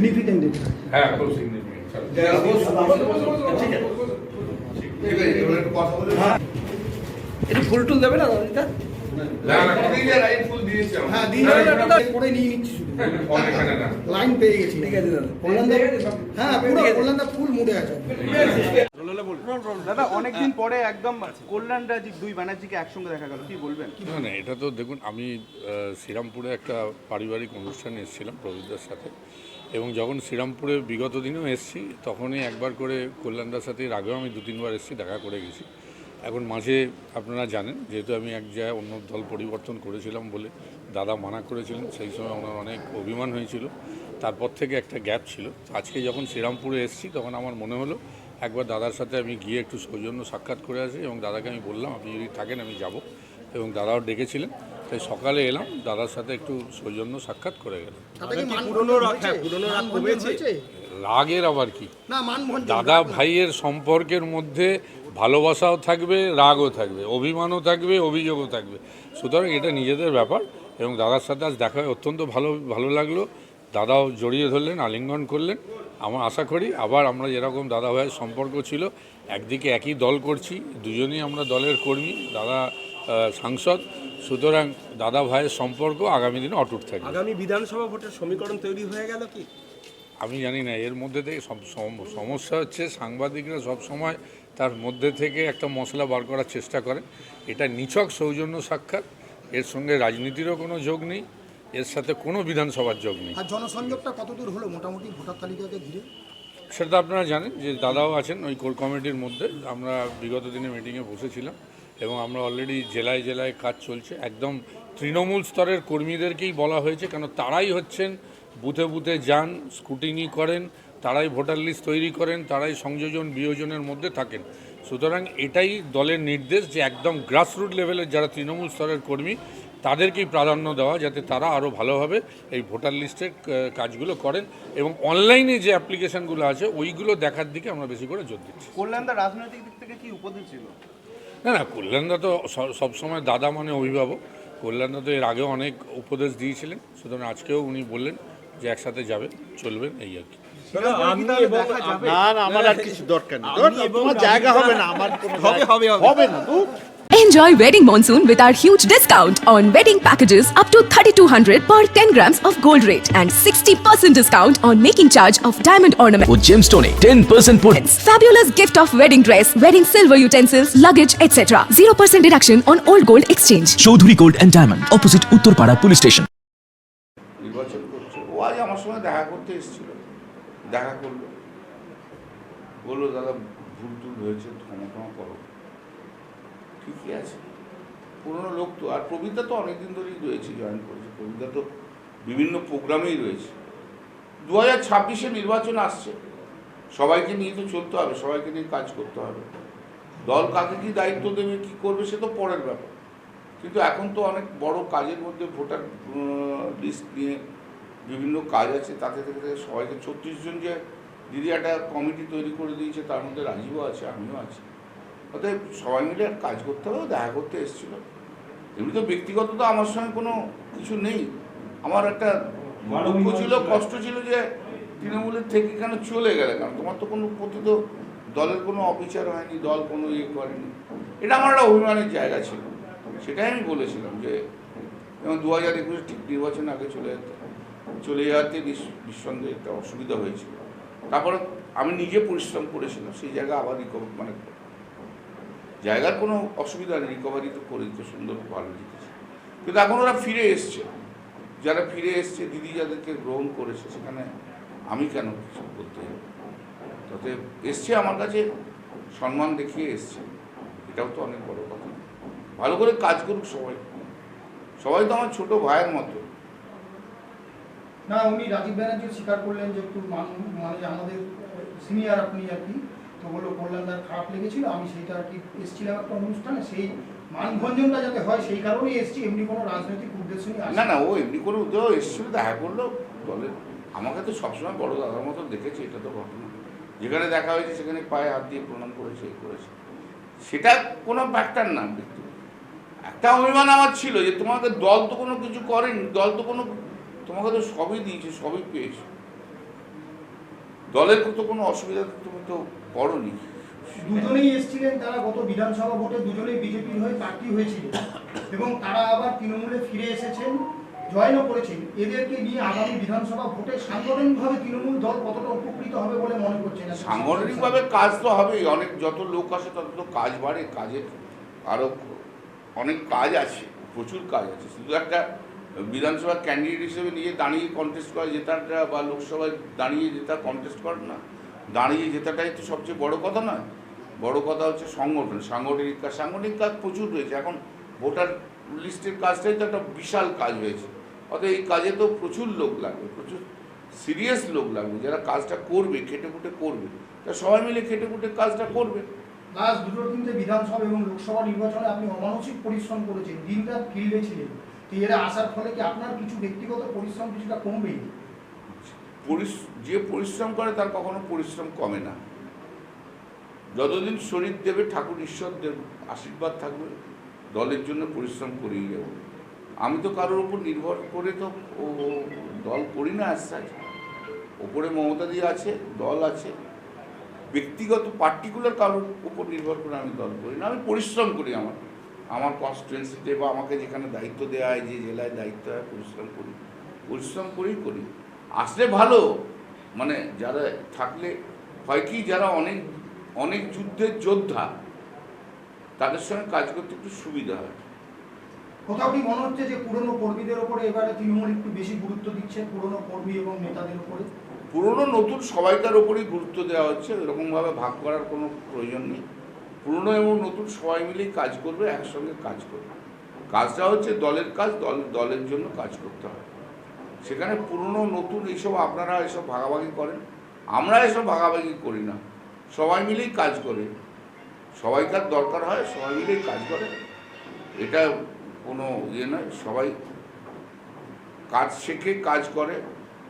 Significant এটা হ্যাঁ খুব significant, চলো। ঠিক আছে এবার একটু কথা বলে একটু ফুল টুল দেবে না দাদা লাইন। হ্যাঁ পেয়ে গেছি ঠিক আছে দাদা হ্যাঁ পুরো ফুল মুডে আছে দাদা অনেকদিন পরে একদম কল্যাণ দুই ব্যানার্জিকে একসঙ্গে দেখা গেল। কি বলবেন? না না এটা তো দেখুন আমি শ্রীরামপুরে একটা পারিবারিক অনুষ্ঠানে এসেছিলাম প্রবীরদার সাথে। এবং যখন শ্রীরামপুরে বিগত দিনেও এসেছি তখনই একবার করে কল্যাণদার সাথে এর আগেও আমি দু তিনবার এসেছি দেখা করে গেছি। এখন মাঝে আপনারা জানেন যেহেতু আমি এক জায়গায় অন্য দল পরিবর্তন করেছিলাম বলে দাদা মানা করেছিলেন সেই সময় ওনার অনেক অভিমান হয়েছিল। তারপর থেকে একটা গ্যাপ ছিল। আজকে যখন শ্রীরামপুরে এসেছি তখন আমার মনে হলো একবার দাদার সাথে আমি গিয়ে একটু সৌজন্য সাক্ষাৎ করে আসি এবং দাদাকে আমি বললাম আপনি যদি থাকেন আমি যাব। এবং দাদাও ডেকেছিলেন। তাই সকালে এলাম দাদার সাথে একটু সৌজন্য সাক্ষাৎ করে গেলাম। রাগের আবার কি? মান দাদা ভাইয়ের সম্পর্কের মধ্যে ভালোবাসাও থাকবে রাগও থাকবে অভিমানও থাকবে অভিযোগও থাকবে। সুতরাং এটা নিজেদের ব্যাপার এবং দাদার সাথে আজ দেখা অত্যন্ত ভালো ভালো লাগল। দাদাও জড়িয়ে ধরলেন আলিঙ্গন করলেন। আমার আশা করি আবার আমরা যেরকম দাদা ভাইয়ের সম্পর্ক ছিল একদিকে একই দল করছি দুজনেই আমরা দলের কর্মী দাদা সাংসদ। সুতরাং দাদা ভাইয়ের সম্পর্ক আগামী দিনে অটুট থাকবে। আগামী বিধানসভা ভোটের সমীকরণ তৈরি হয়ে গেল কি? আমি জানি না এর মধ্যে থেকে সব সম- সমস্যা হচ্ছে সাংবাদিকরা সব সময় তার মধ্যে থেকে একটা মশলা বার করার চেষ্টা করে এটা নিছক সৌজন্য সাক্ষাৎ এর সঙ্গে রাজনীতিরও কোনো যোগ নেই। এর সাথে কোনো বিধানসভার যোগ নেই। আর জনসংযোগটা কতদূর হলো মোটামুটি ভোটার তালিকাকে ঘিরে? সেটা আপনারা জানেন যে দাদাও আছেন ওই কোর কমিটির মধ্যে। আমরা বিগত দিনে মিটিংয়ে বসেছিলাম এবং আমরা অলরেডি জেলায় জেলায় কাজ চলছে। একদম তৃণমূল স্তরের কর্মীদেরকেই বলা হয়েছে কেন তারাই হচ্ছেন বুথে বুথে যান স্কুটিনি করেন তারাই ভোটার লিস্ট তৈরি করেন তারাই সংযোজন বিয়োজনের মধ্যে থাকেন। সুতরাং এটাই দলের নির্দেশ যে একদম গ্রাসরুট লেভেলের যারা তৃণমূল স্তরের কর্মী তাদেরকেই প্রাধান্য দেওয়া যাতে তারা আরও ভালোভাবে এই ভোটার লিস্টের কাজগুলো করেন এবং অনলাইনে যে অ্যাপ্লিকেশনগুলো আছে ওইগুলো দেখার দিকে আমরা বেশি করে জোর দিচ্ছি। কল্যাণদা রাজনৈতিক দিক থেকে কি উপদেশ ছিল? না না কল্যাণদা তো সবসময় দাদা মানে অভিভাবক। কল্যাণদা তো এর আগেও অনেক উপদেশ দিয়েছিলেন। সুতরাং আজকেও উনি বললেন যে একসাথে যাবে চলবেন এই আর কি। আমি না না আমার আর কিছু দরকার নেই। তোমার জায়গা হবে না আমার হবে, হবে, হবে। হবে না Enjoy wedding monsoon with our huge discount on wedding packages up to 3200 per 10 grams of gold rate and 60% discount on making charge of diamond ornaments. O জেমস্টোনে ten percent পর্যন্ত Fabulous gift of wedding dress, wedding silver utensils, luggage, etc. 0% deduction on old gold exchange. Chowdhury gold and diamond opposite Uttarpara police station নির্বাচন করছে ও আজ আমার সঙ্গে দেখা করতে এসেছিল দেখা করলো বললো দাদা ভুল টুল হয়েছে ক্ষমা ক্ষমা করো ঠিকই আছে। পুরনো লোক তো, আর প্রবীরদা তো অনেকদিন ধরেই রয়েছে জয়েন করেছে। প্রবীরদা তো বিভিন্ন প্রোগ্রামেই রয়েছে। দু হাজার ছাব্বিশে নির্বাচন আসছে। সবাইকে নিয়ে তো চলতে হবে, সবাইকে নিয়ে কাজ করতে হবে। দল কাকে কি দায়িত্ব দেবে, কি করবে, সে তো পরের ব্যাপার। কিন্তু এখন তো অনেক বড় কাজের মধ্যে ভোটার লিস্ট নিয়ে বিভিন্ন কাজ আছে। তাতে থেকে সবাইকে, ছত্রিশ জন যে দিদি একটা কমিটি তৈরি করে দিয়েছে, তার মধ্যে রাজীবও আছে, আমিও আছি। অতএব সবাই মিলে কাজ করতে হবে, দেখা করতে এসেছিল। এমনি তো ব্যক্তিগত তো আমার সঙ্গে কোনো কিছু নেই। আমার একটা দুঃখ ছিল, কষ্ট ছিল যে তৃণমূলের থেকে কেন চলে গেলে কারণ তোমার তো কোনো প্রতি তো দলের কোনো অবিচার হয়নি, দল কোনো ইয়ে করেনি। এটা আমার একটা অভিমানের জায়গা ছিল। সেটাই আমি বলেছিলাম যে যেমন দু হাজার একুশে ঠিক নির্বাচন আগে চলে যেতে, চলে যাওয়াতে নিঃস- নিঃসন্দেহে একটা অসুবিধা হয়েছিল। তারপর আমি নিজে পরিশ্রম করেছিলাম, সেই জায়গা আবার রিকভার মানে জায়গার কোনো অসুবিধা নেই রিকভারি তো করে দিতে সুন্দর ভালো জিতেছে কিন্তু এখন ওরা ফিরে এসছে। যারা ফিরে এসছে, দিদি যাদেরকে গ্রহণ করেছে, সেখানে আমি কেন কিছু করতে তাতে এসছে আমার কাছে, সম্মান দেখিয়ে এসছে। এটাও তো অনেক বড় কথা। ভালো করে কাজ করুক সবাই। সবাই তো আমার ছোট ভাইয়ের মতো। না, উনি রাজীব ব্যানার্জি স্বীকার করলেন যে একটু মানে আমাদের সিনিয়র আপনি আর কি। তো বলল কল্যাণদার খারাপ লেগেছিল, আমি সেইটা আর কি এসেছিলাম একটা অনুষ্ঠানে, সেই মানভঞ্জনটা যাতে হয় সেই কারণেই এসেছি, এমনি কোনো রাজনৈতিক উদ্দেশ্য নিয়ে না না, ও এমনি করে উদ্যোগ এসেছিল দেখা করল দলের আমাকে তো সবসময় বড় দাদার মতো দেখেছে, এটা তো ঘটনা। যেখানে দেখা হয়েছে সেখানে পায়ে হাত দিয়ে প্রণাম করেছে এই করেছে। সেটা কোনো ফ্যাক্টর না, ব্যক্তি। একটা অভিমান আমার ছিল যে তোমাকে দল তো কোনো কিছু করেনি, দল তো কোনো, তোমাকে তো সবই দিয়েছে, সবই পেয়েছে। দলের তো কোনো অসুবিধা তুমি তো পড়নি দুজনেই এসেছিলেন তারা গত বিধানসভা ভোটে দুজনেই বিজেপির হয়ে প্রার্থী হয়েছিল। এবং তারা আবার তৃণমূলে ফিরে এসেছেন জয়েনও করেছেন। এদেরকে নিয়ে আগামী বিধানসভা ভোটে সাংগঠনিকভাবে তৃণমূল দল কতটা উপকৃত হবে বলে মনে করছেন সাংগঠনিকভাবে কাজ তো হবেই। অনেক যত লোক আসে তত তো কাজ বাড়ে। কাজের আরও অনেক কাজ আছে প্রচুর কাজ আছে। শুধু একটা বিধানসভা ক্যান্ডিডেট হিসেবে নিয়ে দাঁড়িয়ে কন্টেস্ট করা জেতাটা বা লোকসভায় দাঁড়িয়ে জেতা কন্টেস্ট করে না। দাঁড়িয়ে জেতাটাই তো সবচেয়ে বড় কথা নয়। বড় কথা হচ্ছে সংগঠন। সাংগঠনিক কাজ সাংগঠনিক কাজ প্রচুর রয়েছে। এখন ভোটার লিস্টের কাজটাই তো একটা বিশাল কাজ হয়েছে। অতএব এই কাজে তো প্রচুর লোক লাগবে, প্রচুর সিরিয়াস লোক লাগবে। যারা কাজটা করবে, খেটে খুটে করবে, তা সবাই মিলে খেটে খুটে কাজটা করবে। লাস্ট দুটো তিনটে বিধানসভা এবং লোকসভা নির্বাচনে আপনি অমানসিক পরিশ্রম করেছেন। দিনরাত ফিল্ডে ছিলেন। তো এরা আসার ফলে কি আপনার কিছু ব্যক্তিগত পরিশ্রম কিছুটা পরিশ- যে পরিশ্রম করে তার কখনো পরিশ্রম কমে না। যতদিন শরীর দেবে, ঠাকুর ঈশ্বর দেব, আশীর্বাদ থাকবে, দলের জন্য পরিশ্রম করেই যাব আমি তো কারোর উপর নির্ভর করে তো ও দল করি না আজ ওপরে মমতাদি আছে, দল আছে। ব্যক্তিগত পার্টিকুলার কারোর উপর নির্ভর করে আমি দল করি না। আমি পরিশ্রম করি আমার। আমার কনস্টিটুয়েন্সিতে বা আমাকে যেখানে দায়িত্ব দেওয়া হয় যে জেলায় দায়িত্ব হয় পরিশ্রম করি। পরিশ্রম করেই করি। আসলে ভালো। মানে যারা থাকলে হয় কি যারা অনেক অনেক যুদ্ধের যোদ্ধা তাদের সঙ্গে কাজ করতে একটু সুবিধা হয়। কোথাও কি মনে হচ্ছে যে পুরনো কর্মীদের উপরে এবারে তৃণমূল একটু বেশি গুরুত্ব দিচ্ছে পুরনো কর্মী এবং নেতাদের উপরে পুরনো নতুন সবাইকার ওপরেই গুরুত্ব দেওয়া হচ্ছে। এরকমভাবে ভাগ করার কোনো প্রয়োজন নেই। পুরনো এবং নতুন সবাই মিলেই কাজ করবে, একসঙ্গে কাজ করবে। কাজটা হচ্ছে দলের কাজ, দল, দলের জন্য কাজ করতে হয় সেখানে পুরনো, নতুন এইসব আপনারা এসব ভাগাভাগি করেন। আমরা এসব ভাগাভাগি করি না। সবাই মিলেই কাজ করে। সবাই সবাইকার দরকার হয়, সবাই মিলেই কাজ করে। এটা কোনো ইয়ে নয়, সবাই কাজ শেখে, কাজ করে।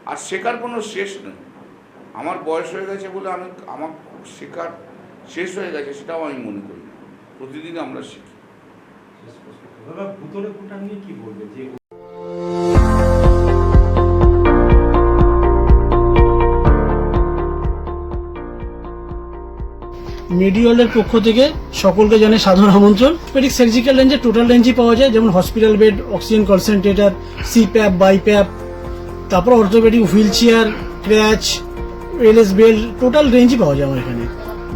আর শেখার কোনো শেষ নেই। আমার বয়স হয়ে গেছে বলে আমি, আমার শেখার শেষ হয়ে গেছে সেটাও আমি মনে করি না। প্রতিদিন আমরা শিখি। দাদা ভূতরে কোটা নিয়ে কি বলবে? যে মেডিওয়ালের পক্ষ থেকে সকলকে জানে সাধারণ আমন্ত্রণ। পেডিক সার্জিক্যাল রেঞ্জে টোটাল রেঞ্জই পাওয়া যায় যেমন hospital bed oxygen concentrator CPAP BiPAP তারপর orthopaedic wheelchair crutch LS belt total রেঞ্জই পাওয়া যায় আমার এখানে।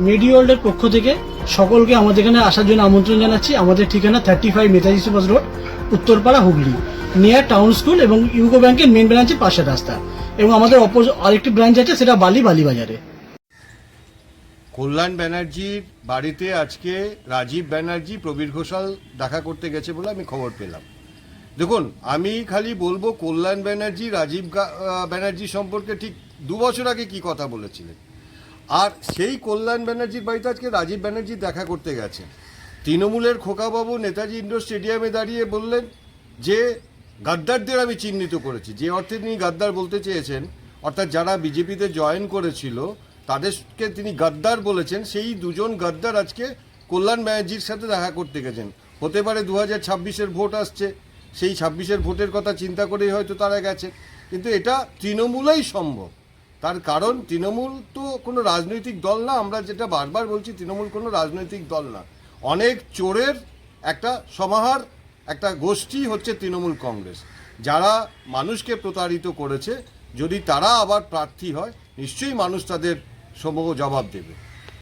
মেডিওয়ার্ল্ডের পক্ষ থেকে সকলকে আমাদের এখানে আসার জন্য আমন্ত্রণ জানাচ্ছি। আমাদের ঠিকানা thirty five Netaji Subhash road, Uttarpara Hooghly near town school এবং ইউকো ব্যাংকের মেন ব্রাঞ্চের পাশের রাস্তা। এবং আমাদের অপোজ আরেকটি ব্রাঞ্চ আছে, সেটা বালি বালিবাজারে কল্যাণ ব্যানার্জির বাড়িতে আজকে রাজীব ব্যানার্জি, প্রবীর ঘোষাল দেখা করতে গেছে বলে আমি খবর পেলাম। দেখুন, আমি খালি বলব কল্যাণ ব্যানার্জি, রাজীব ব্যানার্জি সম্পর্কে ঠিক দু বছর আগে কি কথা বলেছিলেন? আর সেই কল্যাণ ব্যানার্জির বাড়িতে আজকে রাজীব ব্যানার্জি দেখা করতে গেছেন। তৃণমূলের খোকাবাবু নেতাজি ইন্ডোর স্টেডিয়ামে দাঁড়িয়ে বললেন যে, গাদ্দারদের আমি চিহ্নিত করেছি। যে অর্থে তিনি গাদ্দার বলতে চেয়েছেন, অর্থাৎ যারা বিজেপিতে জয়েন করেছিল, তাদেরকে তিনি গাদ্দার বলেছেন। সেই দুজন গাদ্দার আজকে কল্যাণ ব্যানার্জির সাথে দেখা করতে গেছেন। হতে পারে দু হাজার ছাব্বিশের ভোট আসছে। সেই ছাব্বিশের ভোটের কথা চিন্তা করেই হয়তো তারা গেছে। কিন্তু এটা তৃণমূলেই সম্ভব। তার কারণ তৃণমূল তো কোনো রাজনৈতিক দল না, আমরা যেটা বারবার বলছি, তৃণমূল কোনো রাজনৈতিক দল না। অনেক চোরের একটা সমাহার, একটা গোষ্ঠী হচ্ছে তৃণমূল কংগ্রেস। যারা মানুষকে প্রতারিত করেছে, যদি তারা আবার প্রার্থী হয়, নিশ্চয়ই মানুষ তাদের সমূহ জবাব দেবে।